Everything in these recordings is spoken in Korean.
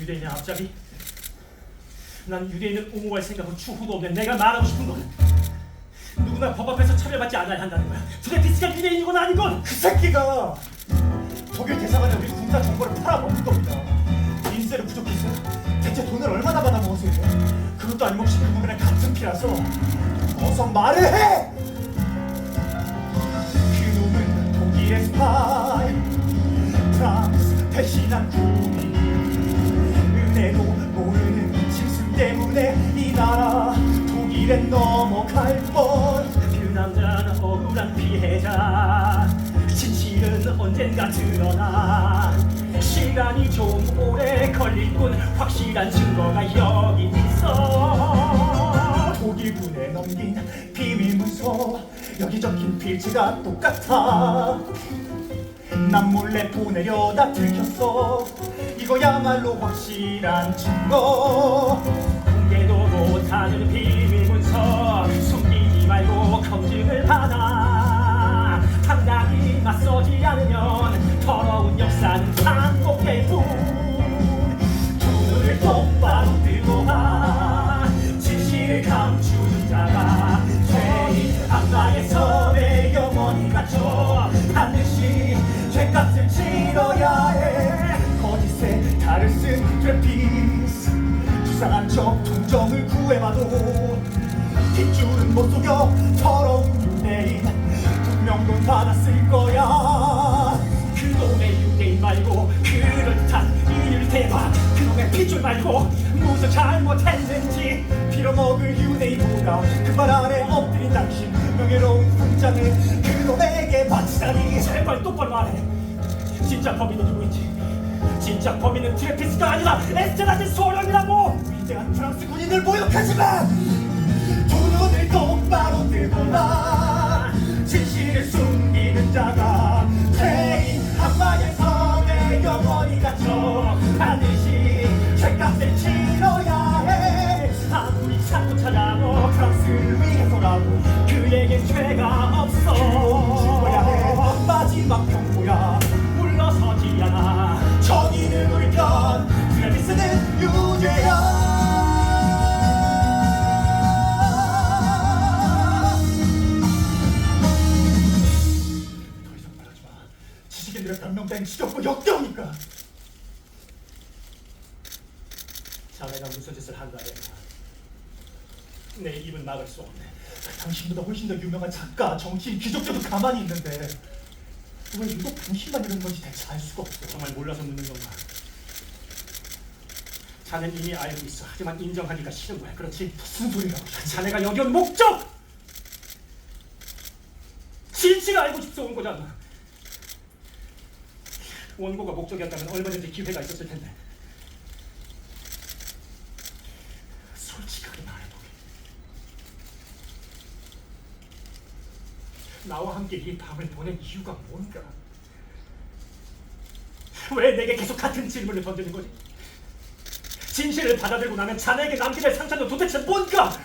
유대인의 앞잡이? 난 유대인을 옹호할 생각은 추후도 없는 내가 말하고 싶은 건 누구나 법 앞에서 처벌받지 않아야 한다는 거야. 드레피스가 유대인이건 아니건 그 새끼가 독일 대사관에 우리 군사 정보를 팔아먹는 겁니다. 인세를 부족해서 대체 돈을 얼마나 받아먹었어요? 그것도 아니없이 그분이랑 같은 피라서 어서 말을 해! 그놈은 독일의 스파이 프랑스 대신한 군인 은혜도 모르는 짐승 때문에 이 나라 독일에 넘어갈 뻔그 남자는 억울한 피해자. 진실은 언젠가 드러나. 시간이 좀 오래 걸릴 뿐 확실한 증거가 여기 있어. 독일군에 넘긴 비밀 문서 여기 적힌 필지가 똑같아 난 몰래 보내려다 들켰어 이거야말로 확실한 증거. 공개도 못하는 비 척 동정을 구해봐도 뒷줄은 못 속여 더러운 유대인 분명 돈 받았을 거야. 그놈의 유대인 말고 그럴듯한 이를 대봐. 그놈의 핏줄 말고 무슨 잘못했는지 빌어먹을 유대인보다 그말 안에 엎드린 당신 명예로운 훈장을 그놈에게 바치다니. 제발 똑바로 말해. 진짜 범인은 누구인지. 진짜 범인은 트래피스가 아니라 에스테라진 소령이라고 위대한 프랑스 군인을 모욕하지만 두 눈을 똑바로 봐 진실을 숨기는 자가 죄인 악마의 성에 영원히 갇혀 반드시 죄값을 치러야 해. 아무리 찾고 찾아도 프랑스를 위해서라도 그에겐 죄가 없어. 죽어야 해. 마지막 경고야 지식인들의 변명된 지겹고 역겨우니까. 자네가 무슨 짓을 한다 해내 입은 막을 수 없네. 당신보다 훨씬 더 유명한 작가, 정치인, 귀족들도 가만히 있는데 왜 유독 당신만 이런 건지 대체 알 수가 없어. 정말 몰라서 묻는 건가 자넨 이미 알고 있어. 하지만 인정하기가 싫은 거야. 그렇지? 무슨 소리라고 자네가 여기 온 목적! 진실을 알고 싶어서 온 거잖아. 원고가 목적이었다면 얼마든지 기회가 있었을 텐데. 솔직하게 말해보게. 나와 함께 이 밤을 보낸 이유가 뭔가? 왜 내게 계속 같은 질문을 던지는 거지? 진실을 받아들고 나면 자네에게 남게 될 상처는 도대체 뭔가?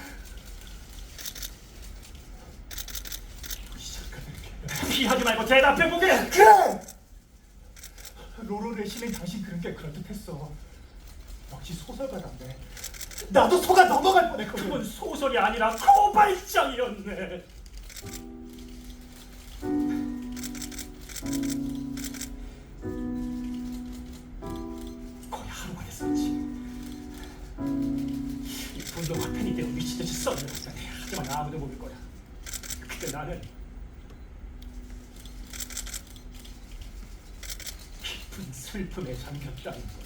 피하지 말고 대답해보게! 그래! 신인 당신 그런 게 그럴듯 했어 역시 소설가답네 나도 속아 넘어갈 뻔했거든 그건 소설이 아니라 고발장이었네. 거의 하루가 됐었지. 이 분노가 팬이대로 미치듯이 썰려갔다네. 하지만 아무도 모를 거야. 그때 나는 깊은 슬픔에 잠겼다는 걸.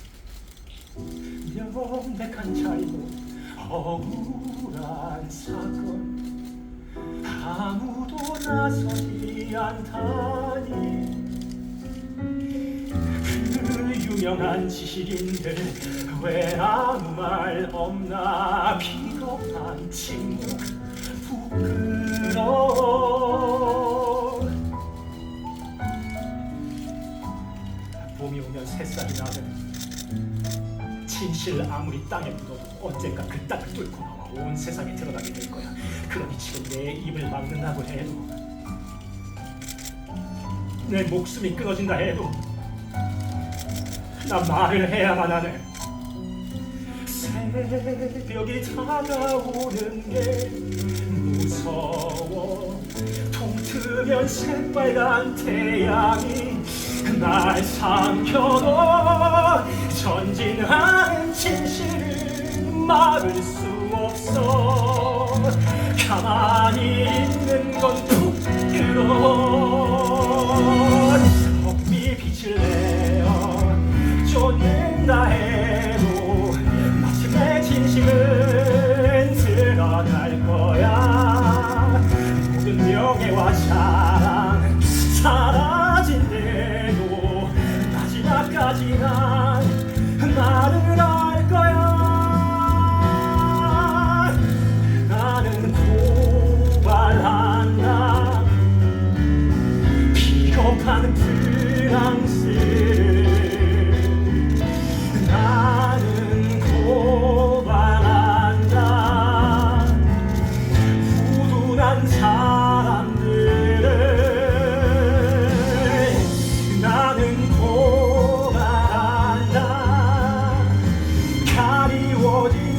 명백한 차이고 억울한 사건. 아무도 나서지 않다니. 그 유명한 지식인들 왜 아무 말 없나. 비겁한 침묵. 부끄러워 몸이 오면 새싹이 나는 진실을 아무리 땅에 묻어도 언젠가 그 땅을 뚫고 나와 온 세상에 드러나게 될 거야. 그러니 지금 내 입을 막는다고 해도 내 목숨이 끊어진다 해도 나 말을 해야만 하네. 새벽이 다가오는 게 무서워 통트면 새빨간 태양이 날 삼켜도 전진한 진실을 막을 수 없어. 가만히 있는 것 for you.